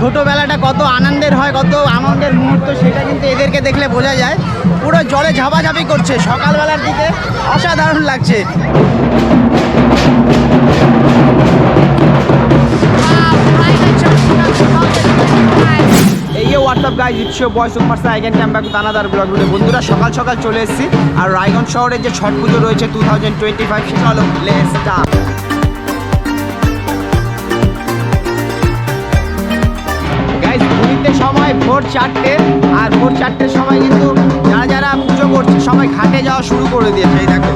ছোটোবেলাটা কত আনন্দের হয়, কত আনন্দের মুহূর্ত, সেটা কিন্তু এদেরকে দেখলে বোঝা যায়। পুরো জলে ঝাপাঝাপি করছে, সকালবেলার দিকে অসাধারণ লাগছে। এই WhatsApp guys it's boy super সাইকেন camp দানাদার ব্লগ বন্ধুরা, সকাল সকাল চলে এসেছি, আর রায়গঞ্জ শহরে যে ছট পুজো রয়েছে টু থাউজেন্ড টোয়েন্টি ফাইভ সেটা হলো লেসটা গাইজ সময় ভোর চারটে, আর ভোর চারটের সময় কিন্তু যারা যারা পুজো করছে সবাই ঘাটে যাওয়া শুরু করে দিয়েছে, এই দেখো।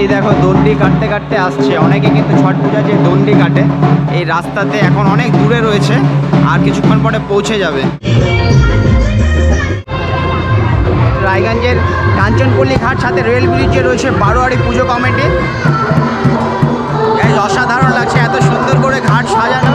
এই দেখো, দণ্ডি কাটতে কাটতে আসছে। অনেকে কিন্তু ছট পূজা যে দণ্ডি কাটে, এই রাস্তাতে এখন অনেক দূরে রয়েছে, আর কিছুক্ষণ পরে পৌঁছে যাবে। রায়গঞ্জের কাঞ্চনপল্লী ঘাট সাথে রেল ব্রিজে রয়েছে, বারোয়ারি পুজো কমিটি। অসাধারণ লাগছে, এত সুন্দর করে ঘাট সাজানো।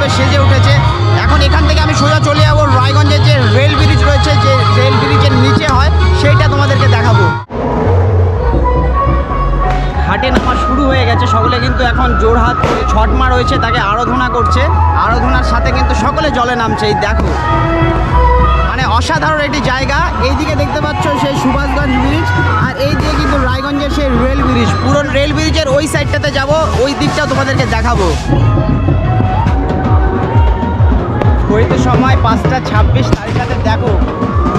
অসাধারণভাবে সেজে উঠেছে। এখন এখান থেকে আমি সোজা চলে যাব। রায়গঞ্জের যে রেল ব্রিজ রয়েছে যে রেল ব্রিজের নিচে হয় সেইটা তোমাদেরকে দেখাবো। ঘাটে নামা শুরু হয়ে গেছে। সকলে কিন্তু এখন জোরহাত করে ছটমা রয়েছে তাকে আরাধনা করছে। আরাধনার সাথে কিন্তু সকলে জলে নামছে এই দেখো। মানে অসাধারণ একটি জায়গা। এইদিকে দেখতে পাচ্ছ সেই সুভাষগঞ্জ ব্রিজ আর এই দিকে কিন্তু রায়গঞ্জের সেই রেল ব্রিজ। পুরো রেল ব্রিজের ওই সাইডটাতে যাব ওই দিকটাও তোমাদেরকে দেখাবো। ঘড়িতে সময় পাঁচটা ছাব্বিশ তারিখাতে দেখো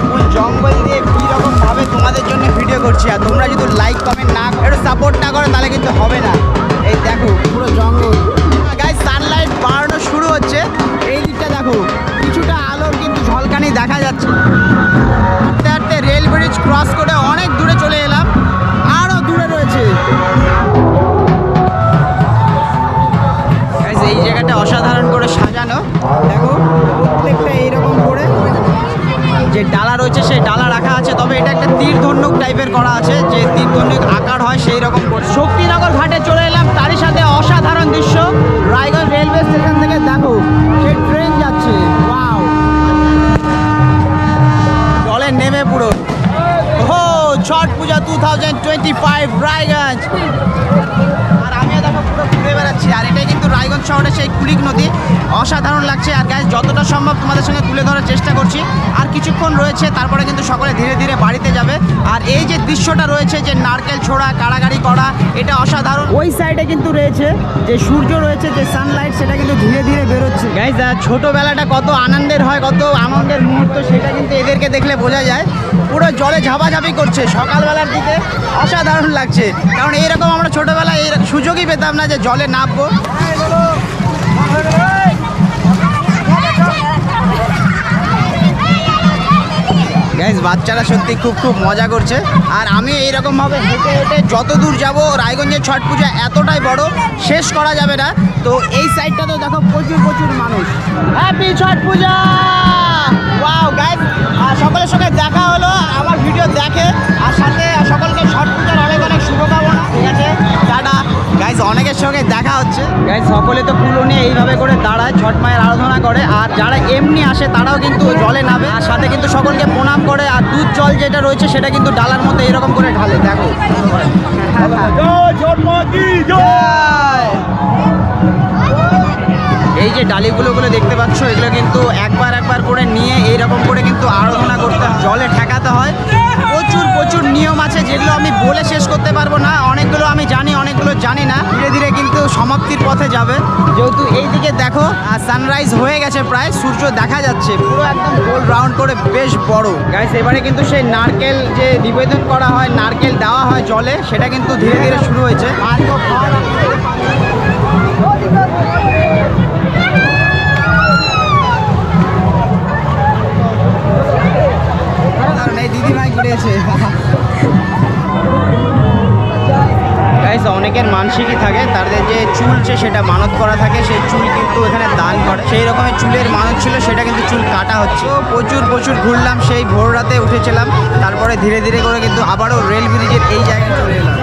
ফুল জঙ্গল দিয়ে কীরকম ভাবে তোমাদের জন্য ভিডিও করছি। আর তোমরা যদি লাইক কমেন্ট না একটু সাপোর্ট না করো, তাহলে কিন্তু হবে না। এই দেখো পুরো জঙ্গল। গাইজ সানলাইট বাড়ানো শুরু হচ্ছে। এই দিকটা দেখো, কিছুটা আলোর কিন্তু ঝলকানি দেখা যাচ্ছে। হাঁটতে হাঁটতে রেল ব্রিজ ক্রস করে অনেক দূরে চলে এলাম। আরও দূরে রয়েছে। এই জায়গাটা অসাধারণ করে সাজানো। দেখো। ডালা রয়েছে, সেই ডালা রাখা আছে। তবে এটা একটা তীর ধনুক টাইপের করা আছে। যে তীর আকার হয়, সেই রকম শক্তিনগর ঘাটে চলে এলাম। তারই সাথে অসাধারণ দৃশ্য। রায়গঞ্জ রেলওয়ে স্টেশন থেকে দেখো সেই ট্রেন যাচ্ছে। জলে নেমে পুরো। ও two thousand twenty five Raiganj. সেই কুলিক নদী অসাধারণ লাগছে। আর গাইজ যতটা সম্ভব তোমাদের সঙ্গে তুলে ধরার চেষ্টা করছি। আর কিছুক্ষণ রয়েছে তারপরে কিন্তু সকলে ধীরে ধীরে বাড়িতে যাবে। আর এই যে দৃশ্যটা রয়েছে যে নারকেল ছোড়া কাড়াগাড়ি করা এটা অসাধারণ। ওই সাইডে কিন্তু রয়েছে যে সূর্য রয়েছে যে সানলাইট সেটা কিন্তু ধীরে ধীরে বেরোচ্ছে। গাইজ ছোটোবেলাটা কত আনন্দের হয় কত আনন্দের মুহূর্ত সেটা কিন্তু এদেরকে দেখলে বোঝা যায়। পুরো জলে ঝাপাঝাপি করছে সকালবেলার দিকে অসাধারণ লাগছে। কারণ এইরকম আমরা ছোটোবেলায় এই সুযোগই পেতাম না যে জলে নামবো। বাচ্চারা সত্যি খুব খুব মজা করছে। আর আমি এইরকমভাবে হেঁটে হেঁটে যত দূর যাব, রায়গঞ্জের ছট পূজা এতটাই বড়, শেষ করা যাবে না। তো এই সাইডটা তো দেখো প্রচুর প্রচুর মানুষ। হ্যাপি ছট পূজা! সঙ্গে দেখা হচ্ছে। গাইজ সকলে তো কুলো নিয়ে এইভাবে করে দাঁড়ায় ছট মায়ের আরাধনা করে আর যারা এমনি আসে তারাও কিন্তু জলে নামে। আর সাথে কিন্তু সকলকে প্রণাম করে আর দুধ জল যেটা রয়েছে সেটা কিন্তু ডালার মধ্যে এরকম করে ঢালে দেখো। এই যে ডালিগুলোগুলো দেখতে পাচ্ছ এগুলো কিন্তু একবার একবার করে নিয়ে এইরকম করে কিন্তু আরাধনা করতে হয়। জলে ঠেকাতে হয়। প্রচুর প্রচুর নিয়ম আছে যেগুলো আমি বলে শেষ করতে পারব না। অনেকগুলো আমি জানি, অনেকগুলো জানি না। ধীরে ধীরে কিন্তু সমাপ্তির পথে যাবে। যেহেতু এই দিকে দেখো সানরাইজ হয়ে গেছে প্রায়, সূর্য দেখা যাচ্ছে। পুরো একদম গোল রাউন্ড করে বেশ বড়। গাইস এবারে কিন্তু সেই নারকেল যে নিবেদন করা হয়, নারকেল দেওয়া হয় জলে, সেটা কিন্তু ধীরে ধীরে শুরু হয়েছে। আর অনেকের মানসিকই থাকে, তাদের যে চুলছে সেটা মানত করা থাকে, সেই চুল কিন্তু এখানে দান করে। সেই রকমের চুলের মানত ছিল, সেটা কিন্তু চুল কাটা হচ্ছে। প্রচুর প্রচুর ঘুরলাম, সেই ভোর রাতে উঠেছিলাম, তারপরে ধীরে ধীরে করে কিন্তু আবারও রেল ব্রিজের এই জায়গায় চলে এলাম।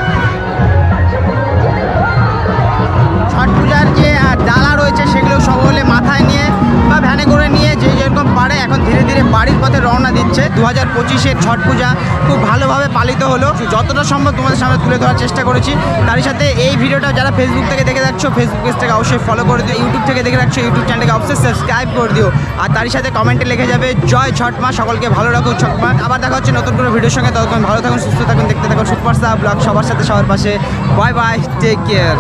দু হাজার পঁচিশের ছট পূজা খুব ভালোভাবে পালিত হলো। যতটা সম্ভব তোমাদের সামনে তুলে ধরার চেষ্টা করেছি। তারই সাথে এই ভিডিওটা যারা ফেসবুক থেকে দেখে যাচ্ছ ফেসবুক পেজটাকে অবশ্যই ফলো করে দিও ইউটিউব থেকে দেখে রাখছো ইউটিউব চ্যানেলকে অবশ্যই সাবস্ক্রাইব করে দিও। আর তারই সাথে কমেন্টে লিখে যাবে, জয় ছট মা, সকলকে ভালো রাখো, ছট মা। আবার দেখা হচ্ছে নতুন কোনো ভিডিওর সঙ্গে। ততক্ষণ ভালো থাকুন, সুস্থ থাকুন, দেখতে থাকুন সুপারস্টার ব্লগ সবার সাথে, সবার পাশে। Bye bye take care